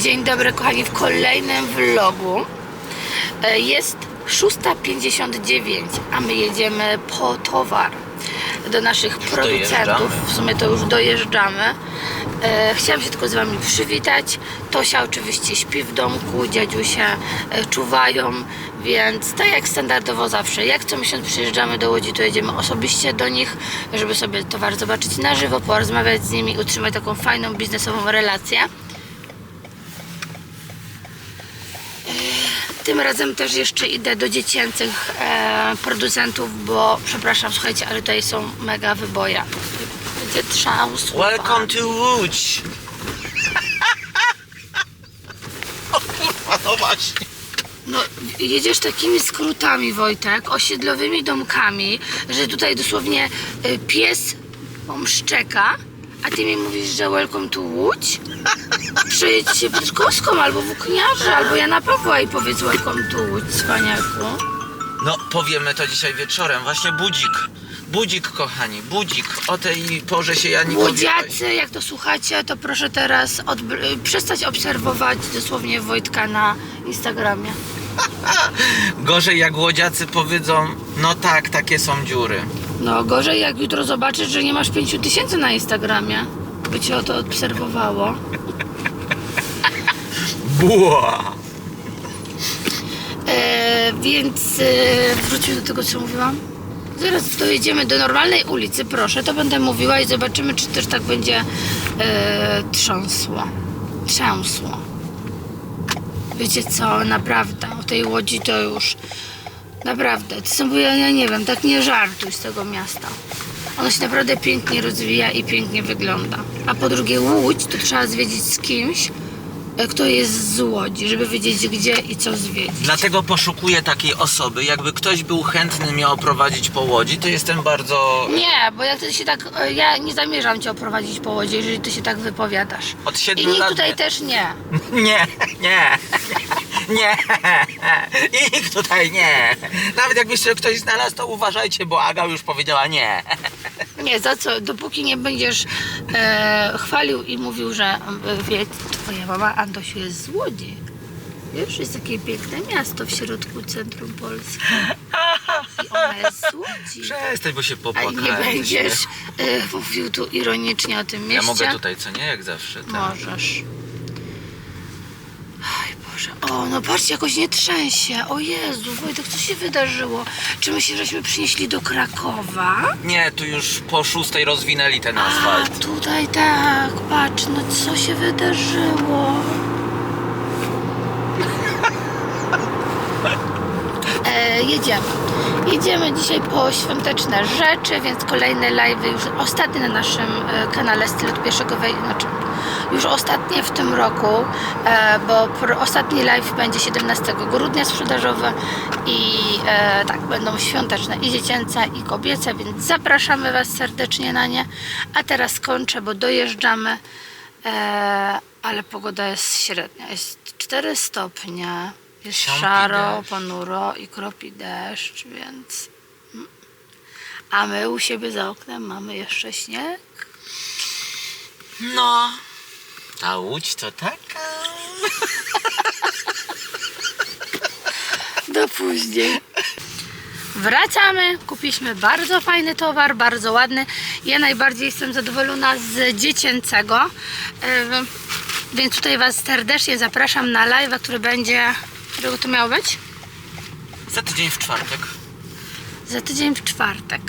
Dzień dobry kochani w kolejnym vlogu. E, Jest 6.59, a my jedziemy po towar do naszych producentów. W sumie to już dojeżdżamy. E, Chciałam się tylko z Wami przywitać. Tosia oczywiście śpi w domku, dziadziusia e, czuwają, więc tak jak standardowo zawsze. Jak co miesiąc przyjeżdżamy do Łodzi, to jedziemy osobiście do nich, żeby sobie towar zobaczyć na żywo, porozmawiać z nimi, utrzymać taką fajną biznesową relację. Tym razem też jeszcze idę do dziecięcych e, producentów, bo przepraszam, słuchajcie, ale tutaj są mega wyboja. Będzie trzaus. Welcome to Łódź! o kurwa, no właśnie. No, jedziesz takimi skrótami, Wojtek, osiedlowymi domkami, że tutaj dosłownie y, pies szczeka, a ty mi mówisz, że welcome to Łódź? Przejedź się Piotrkowską albo Włókniarze, albo Jana Pawła i powiedz welcome to Łódź, cwaniaku. No, powiemy to dzisiaj wieczorem. Właśnie budzik. Budzik, kochani, budzik. O tej porze się ja nie Młodziacy, jak to słuchacie, to proszę teraz odb- przestać obserwować dosłownie Wojtka na Instagramie. Gorzej jak łodziacy powiedzą, no tak, takie są dziury. No gorzej jak jutro zobaczysz, że nie masz 5 tysięcy na Instagramie, by cię o to obserwowało. Buła! E, więc e, wróćmy do tego, co mówiłam. Zaraz dojedziemy do normalnej ulicy, proszę, to będę mówiła i zobaczymy, czy też tak będzie e, trząsło. Trzęsło. Wiecie co, naprawdę, o tej łodzi to już naprawdę, to są, ja, ja nie wiem, tak nie żartuj z tego miasta. Ono się naprawdę pięknie rozwija i pięknie wygląda. A po drugie, Łódź to trzeba zwiedzić z kimś, e, kto jest z Łodzi, żeby wiedzieć gdzie i co zwiedzić. Dlatego poszukuję takiej osoby. Jakby ktoś był chętny mnie oprowadzić po łodzi, to jestem bardzo. Nie, bo ty się tak. e, Ja nie zamierzam cię oprowadzić po łodzie, jeżeli ty się tak wypowiadasz. Od I siedmiu nikt lat. tutaj nie. też nie. Nie, nie, nie, i nikt tutaj nie. Nawet jakbyście ktoś znalazł, to uważajcie, bo Aga już powiedziała nie. Nie, za co? Dopóki nie będziesz e, chwalił i mówił, że e, wie, twoja mama Andosiu jest z Łodzi. Wiesz, jest takie piękne miasto w środku centrum Polski. I ona jest z Łodzi. Przestań, bo się A popłakałem. nie będziesz e, mówił tu ironicznie o tym mieście. Ja mogę tutaj, co nie? Jak zawsze. Tak. Możesz. Aj Boże. O, no patrzcie, jakoś nie trzęsie. O Jezu, Wojtek, co się wydarzyło? Czy my się żeśmy przynieśli do Krakowa? Nie, tu już po szóstej rozwinęli ten A, asfalt. tutaj tak, patrz, no co się wydarzyło? E, jedziemy. Jedziemy dzisiaj po świąteczne rzeczy, więc kolejne live już ostatnie na naszym e, kanale Styl od pierwszego wejścia, znaczy już ostatnie w tym roku, e, bo ostatni live będzie 17 grudnia sprzedażowy i e, tak, będą świąteczne i dziecięce i kobiece, więc zapraszamy Was serdecznie na nie. A teraz kończę, bo dojeżdżamy, e, ale pogoda jest średnia, jest 4 stopnie, jest Siąpi szaro, deszcz. ponuro i kropi deszcz, więc... mm. A my u siebie za oknem mamy jeszcze śnieg. No, ta łódź to taka. Do później. Wracamy, kupiliśmy bardzo fajny towar, bardzo ładny. Ja najbardziej jestem zadowolona z dziecięcego, więc tutaj Was serdecznie zapraszam na live, który będzie, którego to miało być? Za tydzień w czwartek. Za tydzień w czwartek.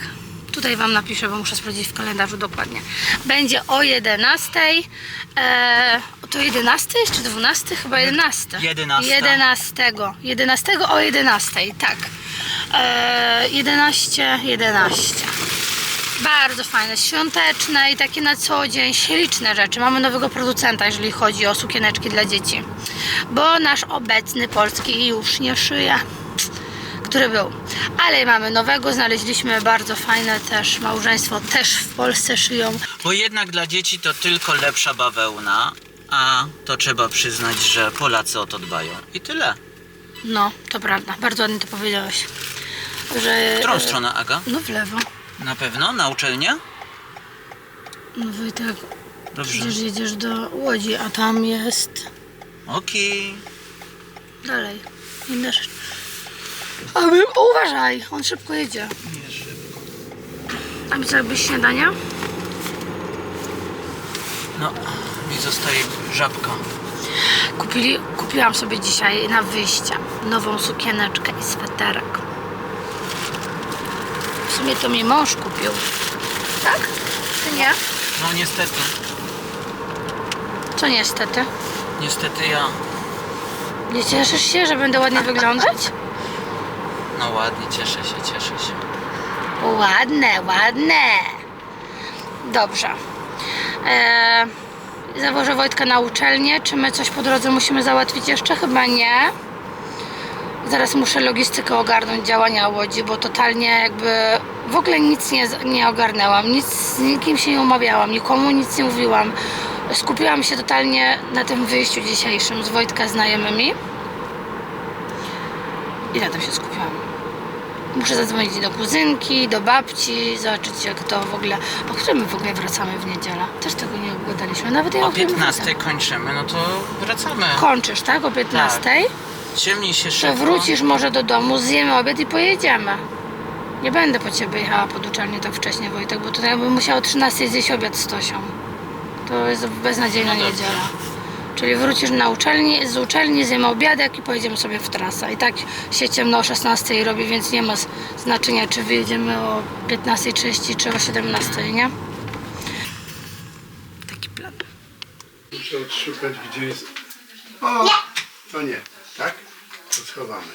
Tutaj Wam napiszę, bo muszę sprawdzić w kalendarzu dokładnie. Będzie o 11. E, to 11 jest czy 12? Chyba 11. 11. 11. 11 o 11, tak. E, 11, 11. Bardzo fajne, świąteczne i takie na co dzień, śliczne rzeczy. Mamy nowego producenta, jeżeli chodzi o sukieneczki dla dzieci. Bo nasz obecny polski już nie szyje który był. Ale mamy nowego, znaleźliśmy bardzo fajne też małżeństwo, też w Polsce szyją. Bo jednak dla dzieci to tylko lepsza bawełna, a to trzeba przyznać, że Polacy o to dbają. I tyle. No, to prawda, bardzo ładnie to powiedziałeś. Że, W którą stronę, Aga? No w lewo. Na pewno? Na uczelnię? No Wojtek, Dobrze. przecież jedziesz do Łodzi, a tam jest Oki. Dalej. Inna rzecz. A my, uważaj, on szybko jedzie. Nie szybko. A mi co, jakbyś śniadania? No, mi zostaje żabka. Kupili, kupiłam sobie dzisiaj na wyjście nową sukieneczkę i sweterek. W sumie to mi mąż kupił. Tak? Czy nie? No niestety, Co niestety. niestety ja. Nie cieszysz się, że będę ładnie wyglądać? No ładnie, cieszę się, cieszę się. Ładne, ładne. Dobrze. Eee, zawożę Wojtka na uczelnię. Czy my coś po drodze musimy załatwić jeszcze? Chyba nie. Zaraz muszę logistykę ogarnąć działania łodzi, bo totalnie jakby w ogóle nic nie, nie ogarnęłam. Nic, z nikim się nie umawiałam, nikomu nic nie mówiłam. Skupiłam się totalnie na tym wyjściu dzisiejszym z Wojtka znajomymi. I na tym się skupiłam. Muszę zadzwonić do kuzynki, do babci, zobaczyć jak to w ogóle. O którym my w ogóle wracamy w niedzielę? Też tego nie obgadaliśmy. Nawet ja O o tym nie 15 wracam. kończymy, no to wracamy. Kończysz, tak? O 15? Ciemni się To szybko. wrócisz może do domu, zjemy obiad i pojedziemy. Nie będę po ciebie jechała pod uczelnię tak wcześnie, Wojtek, bo tutaj bym musiała o 13 zjeść obiad z Tosią. To jest beznadziejna No niedziela. Czyli wrócisz na uczelni, z uczelni zjemy obiadek i pojedziemy sobie w trasę. I tak się ciemno o 16 robi, więc nie ma znaczenia, czy wyjedziemy o 15.30 czy o 17, nie? Taki plan. Muszę odszukać, gdzie jest. O! To nie, tak? To schowamy.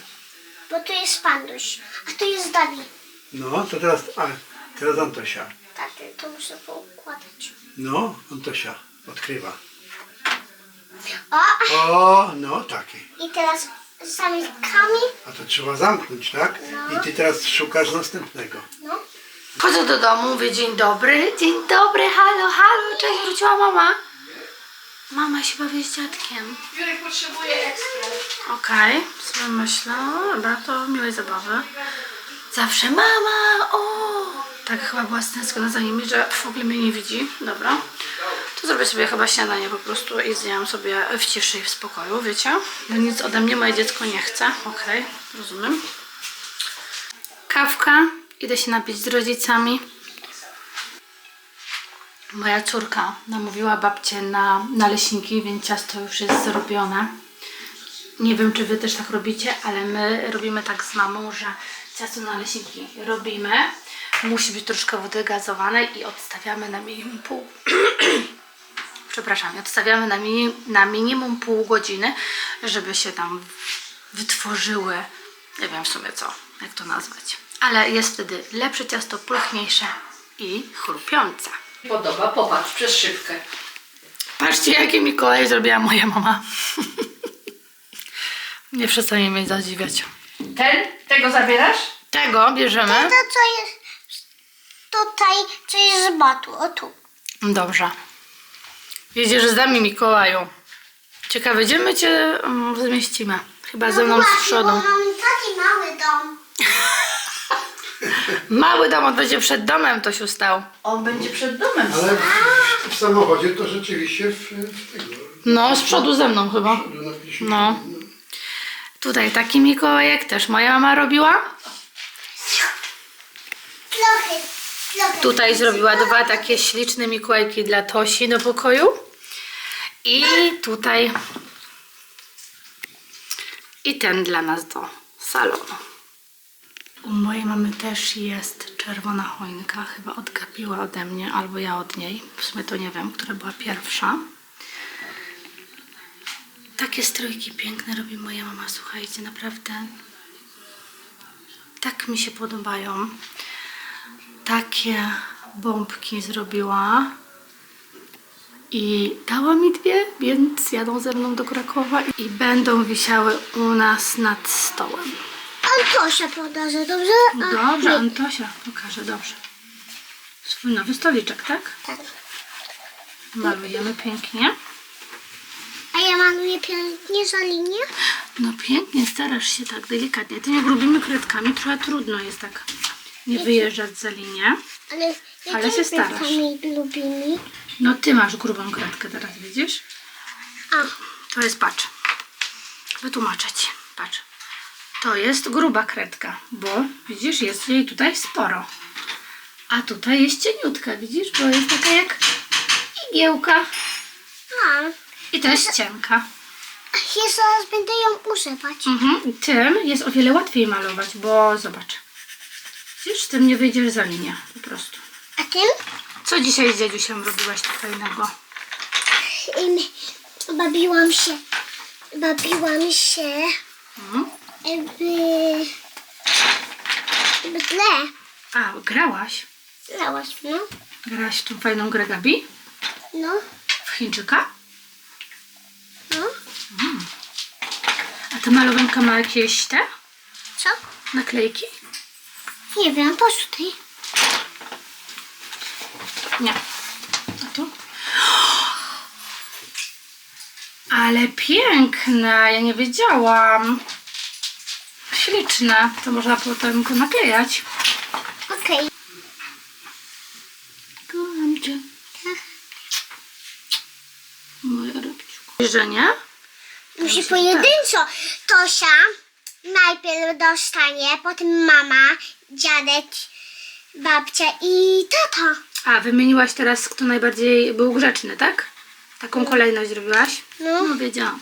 Bo tu jest Panduś, a tu jest Dawid. No, to teraz, a, teraz Antosia. Tak, to muszę poukładać. No, Antosia odkrywa. O, O, no taki. i teraz zamykamy. A to trzeba zamknąć, tak? I ty teraz szukasz następnego. No. Chodzę do domu, mówię dzień dobry, dzień dobry, halo, halo, cześć, wróciła mama. Mama się bawi z dziadkiem. Jurek potrzebuje ekspres. Okej, sobie myślę, no dobra, to miłej zabawy. Zawsze mama, o! Tak chyba była stęsknona za nimi, że w ogóle mnie nie widzi. Dobra. Zrobię sobie chyba śniadanie po prostu i zjadam sobie w ciszy i w spokoju, wiecie? Bo nic ode mnie moje dziecko nie chce. Okej, rozumiem. Kawka. Idę się napić z rodzicami. Moja córka namówiła babcię na naleśniki, więc ciasto już jest zrobione. Nie wiem, czy wy też tak robicie, ale my robimy tak z mamą, że ciasto na naleśniki robimy. Musi być troszkę wody gazowanej i odstawiamy na minimum pół. Przepraszam, odstawiamy na, mini, na minimum pół godziny, żeby się tam wytworzyły. Nie wiem w sumie co, jak to nazwać. Ale jest wtedy lepsze ciasto, pulchniejsze i chrupiące. Podoba, popatrz przez szybkę. Patrzcie, jakie Mikołaj zrobiła moja mama. Nie przestanie mnie zadziwiać. Ten? Tego zabierasz? Tego bierzemy. To co jest tutaj, co jest z batu, o tu. Dobrze. Jedziesz z nami, Mikołaju. Ciekawe, gdzie my cię mm, zmieścimy? Chyba ze mną z przodu. bo mam taki mały dom. Mały dom, on będzie przed domem, to się stał. On będzie przed domem. Ale w, w samochodzie to rzeczywiście w, w tego. No, z przodu ze mną chyba. No. Tutaj taki Mikołajek też moja mama robiła. Trochę. Tutaj zrobiła dwa takie śliczne Mikołajki dla Tosi do pokoju. I tutaj i ten dla nas do salonu. U mojej mamy też jest czerwona choinka. Chyba odgapiła ode mnie, albo ja od niej. W sumie to nie wiem, która była pierwsza. Takie strojki piękne robi moja mama, słuchajcie, naprawdę tak mi się podobają takie bombki zrobiła i dała mi dwie, więc jadą ze mną do Krakowa i będą wisiały u nas nad stołem. Antosia podarzy, dobrze? A, Dobrze, Antosia pokaże, dobrze. Swój nowy stoliczek, tak? Tak. Malujemy pięknie. A ja maluję pięknie za linię. No pięknie, starasz się tak delikatnie. Tymi grubymi kredkami trochę trudno jest tak nie wyjeżdżać za linię. Ale, Ale się starasz. lubimy? No ty masz grubą kredkę teraz, widzisz? A, To jest patrz. wytłumaczę ci. Patrz. To jest gruba kredka, bo widzisz, jest jej tutaj sporo. A tutaj jest cieniutka, widzisz, bo jest taka jak igiełka. A, I to jest cienka. ja zaraz będę ją używać. Mhm. Tym jest o wiele łatwiej malować, bo zobacz. Widzisz, tym nie wyjdziesz za linię po prostu. A tym? Co dzisiaj z dziadziusiem robiłaś tak fajnego? Ym, bawiłam się. Bawiłam się. Mhm. By... By tle. A, grałaś? Lałaś, no. Grałaś w tą fajną grę Gabi? No. W Chińczyka? No. A ta malowanka ma jakieś te Co? naklejki? Nie wiem, po co tutaj? Nie. A tu? Ale piękne, ja nie wiedziałam. Śliczne, to można potem go naklejać. Okej. Kocham cię. Moja robciuku. Że nie? Musi pojedynczo. Tosia najpierw dostanie, potem mama, dziadek, babcia i tata. A, wymieniłaś teraz, kto najbardziej był grzeczny, tak? Taką kolejność zrobiłaś? No. No, wiedziałam.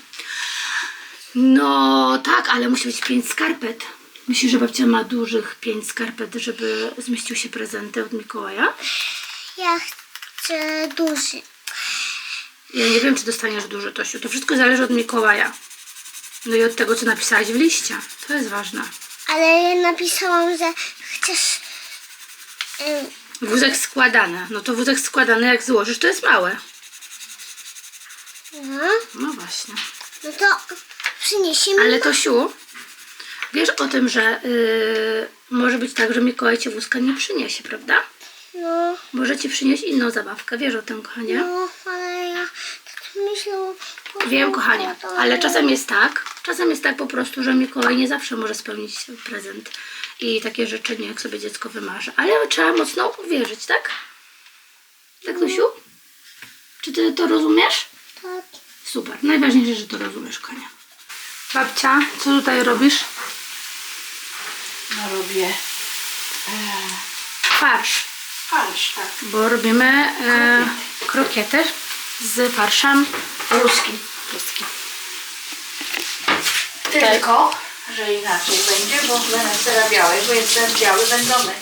No, tak, ale musi być pięć skarpet. Myślisz, że babcia ma dużych pięć skarpet, żeby zmieścił się prezenty od Mikołaja? Ja chcę duży. Ja nie wiem, czy dostaniesz duży, Tosiu. To wszystko zależy od Mikołaja. No i od tego, co napisałaś w liście. To jest ważne. Ale ja napisałam, że chcesz... Ym, Wózek składany. No to wózek składany, jak złożysz, to jest małe. no, No właśnie. no to przyniesie mi... Ale Tosiu, wiesz o tym, że yy, może być tak, że Mikołaj ci wózka nie przyniesie, prawda? No, Może ci przynieść inną zabawkę. Wiesz o tym, kochanie? no, ale ja tak myślałam... Wiem, kochanie, ale czasem jest tak, czasem jest tak po prostu, że Mikołaj nie zawsze może spełnić prezent i takie życzenie, jak sobie dziecko wymarzy. Ale trzeba mocno uwierzyć, tak? Tak, Tosiu? Czy ty to rozumiesz? Tak. Super. Najważniejsze, że to rozumiesz, kochanie. Babcia, co tutaj robisz? No robię Farsz. farsz, tak. Bo robimy e, krokiety z farszem Ruski. ruskim. Tylko, że inaczej będzie, bo będę zarabiałeś, bo jest ten biały wędzony.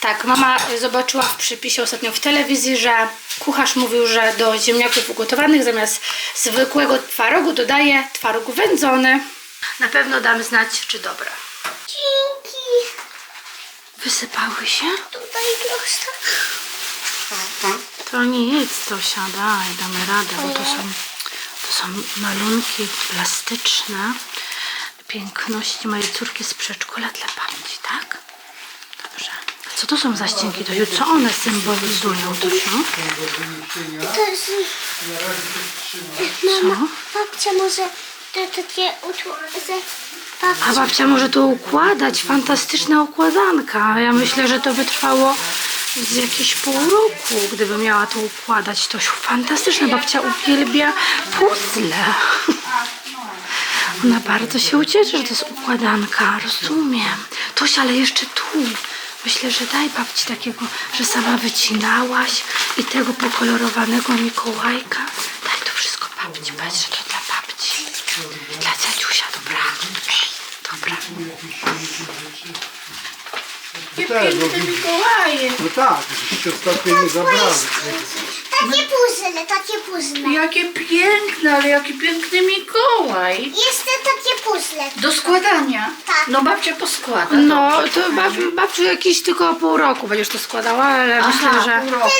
Tak, mama zobaczyła w przypisie ostatnio w telewizji, że kucharz mówił, że do ziemniaków ugotowanych zamiast zwykłego twarogu dodaje twaróg wędzony. Na pewno dam znać, czy dobre. Dzięki. Wysypały się? Tutaj prosto. To nic, to siadaj, damy radę, bo to są, to są malunki plastyczne piękności mojej córki z przedszkola dla babci, tak? Dobrze. A co to są za ścianki, Tosiu? Co one symbolizują, Tosiu? To jest... Mama, babcia może to takie utworzy... A Babcia... babcia może to układać. Fantastyczna układanka. Ja myślę, że to by trwało z jakieś pół roku, gdyby miała to układać. To fantastyczne. Babcia uwielbia puzzle. Ona bardzo się ucieszy, że to jest układanka. Rozumiem. Toś, ale jeszcze tu. Myślę, że daj babci takiego, że sama wycinałaś i tego pokolorowanego Mikołajka. Daj to wszystko babci. Powiedz, że to dla babci. Dla dziadziusia, dobra? Ej, dobra. Tak, Mikołaje, no tak, żeście ostatnio nie zabrali. Takie puzzle, takie puzzle. jakie piękne, ale jaki piękny Mikołaj. Jest takie puzzle. Do składania. Tak. No babcia poskłada. No, dobrze. to bab, babciu jakiś tylko pół roku będziesz to składała, ale myślę, Aha, że... pół roku.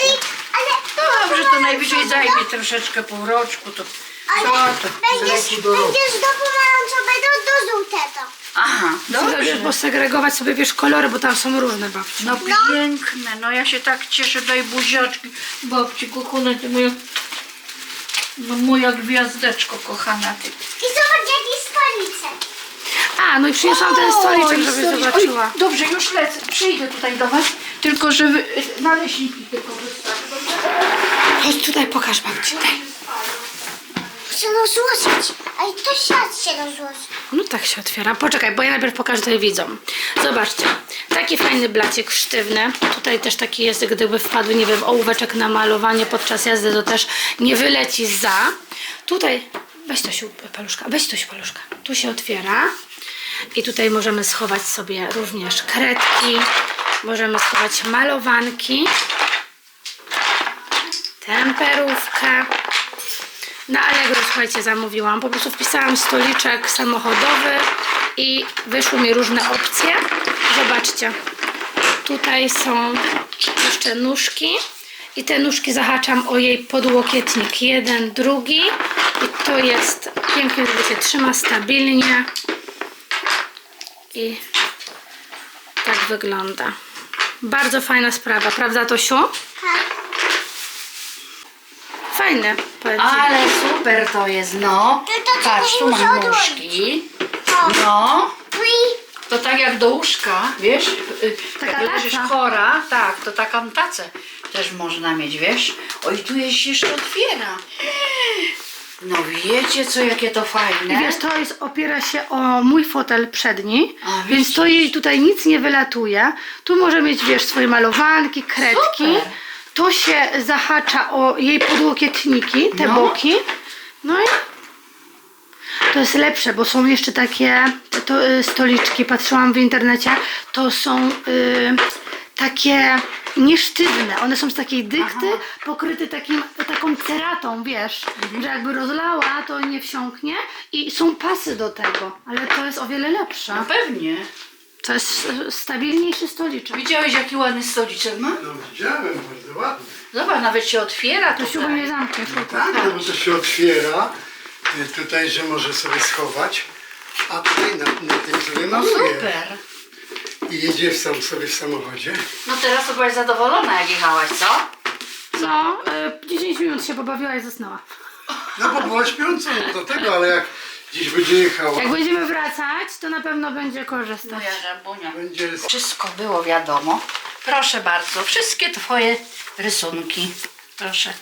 Ale... Dobrze, to najwyżej zajmie troszeczkę pół roczku, to co Ale to? będziesz, będziesz do pomarańczowego do żółtego. Aha, Dobrze. dobrze. posegregować sobie, wiesz, kolory, bo tam są różne babci. No piękne, no ja się tak cieszę, daj buziaczki. Babci kochane, ty moja... No moja gwiazdeczko kochana, ty. I zobacz jakie stolice. A, no i przyniosłam ten stoliczek, Oj, żeby stoliczek. zobaczyła. Oj, dobrze, już lecę, przyjdę tutaj do was, tylko że wy, naleśniki tylko wystarczy. Chodź tutaj, pokaż babci, daj. Się rozłożyć. A i to świat się rozłoży. No tak się otwiera. Poczekaj, bo ja najpierw pokażę tutaj widzom. Zobaczcie, taki fajny blacik sztywny. Tutaj też taki jest, gdyby wpadł, nie wiem, ołóweczek na malowanie podczas jazdy, to też nie wyleci za. Tutaj, weź to się paluszka, weź to się paluszka. Tu się otwiera. I tutaj możemy schować sobie również kredki, możemy schować malowanki, temperówkę. Na Allegro, słuchajcie, zamówiłam. Po prostu wpisałam stoliczek samochodowy i wyszły mi różne opcje. Zobaczcie, tutaj są jeszcze nóżki i te nóżki zahaczam o jej podłokietnik. Jeden, drugi i to jest pięknie, żeby się trzyma stabilnie i tak wygląda. Bardzo fajna sprawa, prawda Tosiu? Tak. Fajne, powiem ci. Ale super to jest, no. Patrz, tu musimy mam odłączyć. nóżki. No. To tak jak do łóżka, wiesz? y, Taka Jak leżysz taca. chora, tak, to taką tacę też można mieć, wiesz? Oj, tu jest się jeszcze otwiera. No wiecie co, jakie to I fajne. wiesz, to jest, opiera się o mój fotel przedni, A, więc widzisz. to jej tutaj nic nie wylatuje. Tu może mieć, wiesz, swoje malowanki, kredki. Super. To się zahacza o jej podłokietniki, te No. boki. No i to jest lepsze, bo są jeszcze takie to, y, stoliczki, patrzyłam w internecie, to są y, takie niesztywne. One są z takiej dykty, pokryte takim, taką ceratą, wiesz, Mhm. że jakby rozlała, to nie wsiąknie i są pasy do tego, ale to jest o wiele lepsze. No pewnie. To jest y, stabilniejszy stoliczek. Widziałeś jaki ładny stoliczek ma? No widziałem, bardzo ładny. Zobacz, nawet się otwiera To siłą nie tutaj. zamkniesz. Tak, no bo to się otwiera. y, Tutaj, że może sobie schować. A tutaj na, na tym sobie No maluje. super. I jedzie sam sobie w samochodzie. No teraz to byłaś zadowolona jak jechałaś, co? No, y, 10 minut się pobawiła i zasnęła. No bo była śpiącą do tego, ale jak gdzieś będzie jechała, Jak będziemy wracać, to na pewno będzie korzystać. Moja żabunia. będzie Wszystko było wiadomo. Proszę bardzo, wszystkie twoje rysunki. Proszę,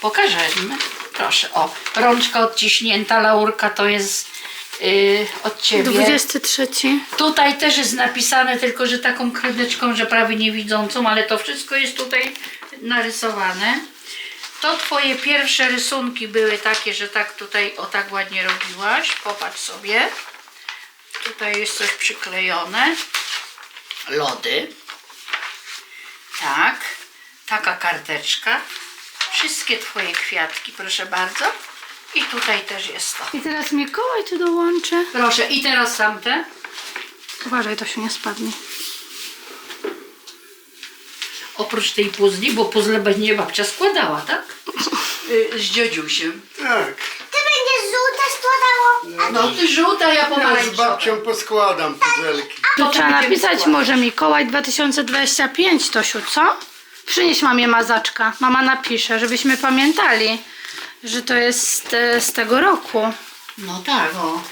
pokażemy. Proszę, o, rączka odciśnięta, laurka to jest yy, od ciebie. 23. Tutaj też jest napisane, tylko że taką kredeczką, że prawie niewidzącą, ale to wszystko jest tutaj narysowane. To twoje pierwsze rysunki były takie, że tak tutaj o tak ładnie robiłaś. Popatrz sobie. Tutaj jest coś przyklejone. Lody. Tak. Taka karteczka. Wszystkie twoje kwiatki, proszę bardzo. I tutaj też jest to. I teraz Mikołaj tu dołączy. Proszę, i teraz tamte. Uważaj, to się nie spadnie. Oprócz tej puzli, bo puzzle będzie babcia składała, tak? Y, Z tak. Ty będziesz żółte składało. No ty żółta, ja Ja z pomarańczowa. babcią poskładam puzelki. To trzeba będziemy napisać składać. może Mikołaj 2025, Tosiu, co? Przynieś mamie mazaczka. Mama napisze, żebyśmy pamiętali, że to jest e, z tego roku. No tak, o.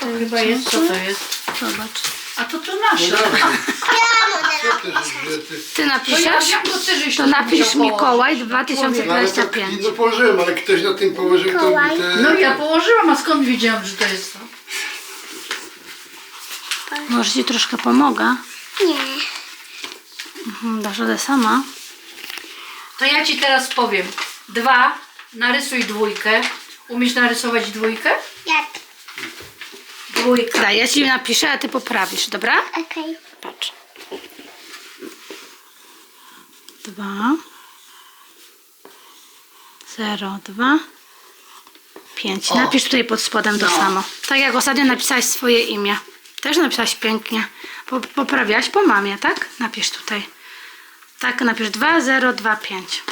To chyba jest, co to jest? Zobacz. A to to nasze. No Co ty, że ty... Ty To ja napiszesz? wiem, to ty żeś To to napisz położyć. Mikołaj No ale tak, 2025. no położyłem, ale ktoś na tym położył to Mikołaj. mi te... No ja położyłam, a skąd wiedziałam, że to jest to? Może ci troszkę pomogę. Nie. Mhm, Dasz radę sama. To ja ci teraz powiem. Dwa, narysuj dwójkę. Umiesz narysować dwójkę? Jak? Dwójka. Daj, ja ci napiszę, a ty poprawisz, dobra? Okej. Patrz. Dwa. Zero, dwa. Pięć. O. Napisz tutaj pod spodem to No. samo. Tak jak ostatnio napisałaś swoje imię. Też napisałaś pięknie. Po, poprawiałaś po mamie, tak? Napisz tutaj. Tak, napisz 2025.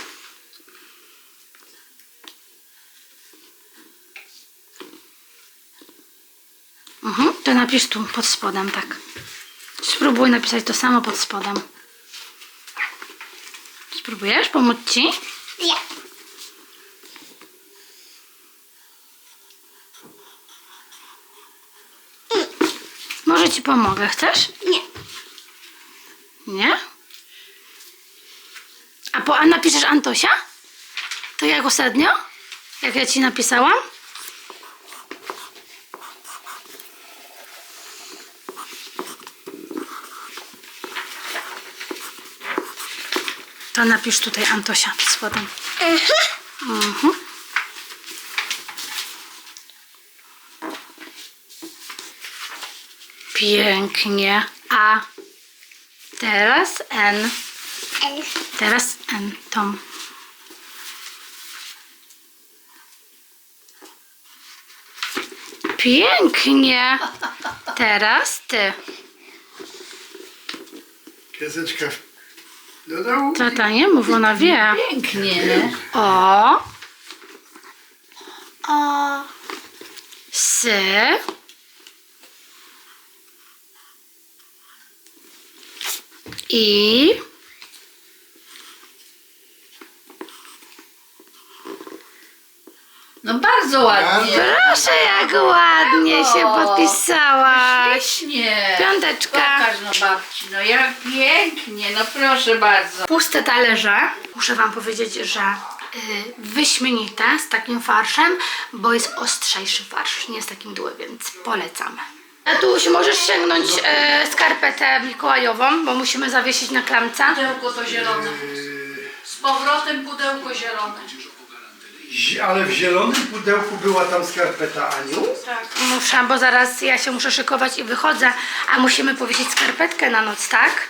Mhm, to napisz tu pod spodem, tak. Spróbuj napisać to samo pod spodem. Spróbujesz? Pomóc ci? Nie. Może ci pomogę. Chcesz? Nie. Nie? A, po, a napiszesz Antosia? To jak ostatnio? Jak ja ci napisałam? To napisz tutaj Antosia pod spodem. Mhm. Pięknie. A teraz N. Teraz N. Tom. Pięknie. Teraz ty. Kreseczka dołu. Tata nie mów, ona wie. Pięknie. O, O. sy. I No bardzo ładnie. Proszę jak ładnie się podpisałaś. Ślicznie. Piąteczka. Pokaż no babci, no jak pięknie, no proszę bardzo. Puste talerze. Muszę Wam powiedzieć, że y, wyśmienite z takim farszem, bo jest ostrzejszy farsz, nie jest takim dły, więc polecamy. Tatuś, możesz sięgnąć e, skarpetę mikołajową, bo musimy zawiesić na klamce. Pudełko to zielone. Z powrotem pudełko zielone. Ale w zielonym pudełku była tam skarpeta Aniu. Muszę, bo zaraz ja się muszę szykować i wychodzę, a musimy powiesić skarpetkę na noc, tak?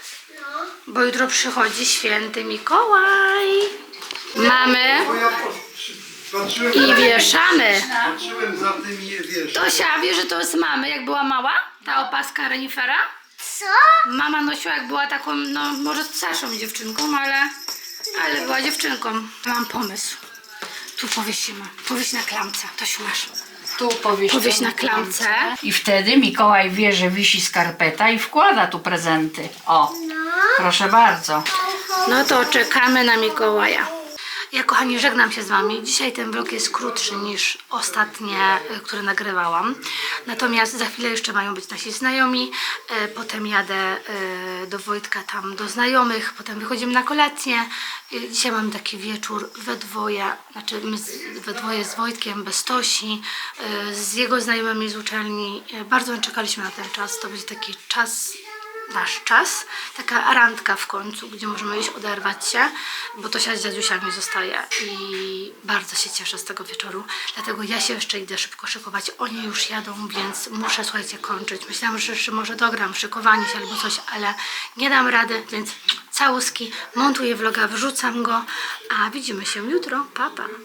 Bo jutro przychodzi święty Mikołaj. Mamy Bo ja po- patrzyłem, i wieszamy. patrzyłem za tymi, wiesz, Tosia, wiesz, że to jest mamy, jak była mała? Ta opaska renifera? Co? Mama nosiła, jak była taką, no może starszą dziewczynką, ale, ale była dziewczynką. Mam pomysł. Tu powiesimy. Powieś na klamce. Tosiu, masz. Tu powieść. Powieś na klamce. I wtedy Mikołaj wie, że wisi skarpeta i wkłada tu prezenty. O, proszę bardzo. No to czekamy na Mikołaja. Ja kochani żegnam się z Wami. Dzisiaj ten vlog jest krótszy niż ostatnie, y, które nagrywałam. Natomiast za chwilę jeszcze mają być nasi znajomi. y, Potem jadę y, do Wojtka tam do znajomych. Potem wychodzimy na kolację. Dzisiaj mamy taki wieczór we dwoje. Znaczy my we dwoje z Wojtkiem, bez Tosi, z jego znajomymi z uczelni. Bardzo czekaliśmy na ten czas. To będzie taki czas nasz czas, taka randka w końcu, gdzie możemy iść oderwać się, bo Tosia z dziadusiami zostaje i bardzo się cieszę z tego wieczoru, dlatego ja się jeszcze idę szybko szykować, oni już jadą, więc muszę, słuchajcie, kończyć. Myślałam, że jeszcze może dogram szykowanie się albo coś, ale nie dam rady, więc całuski, montuję vloga, wrzucam go, a widzimy się jutro, pa pa!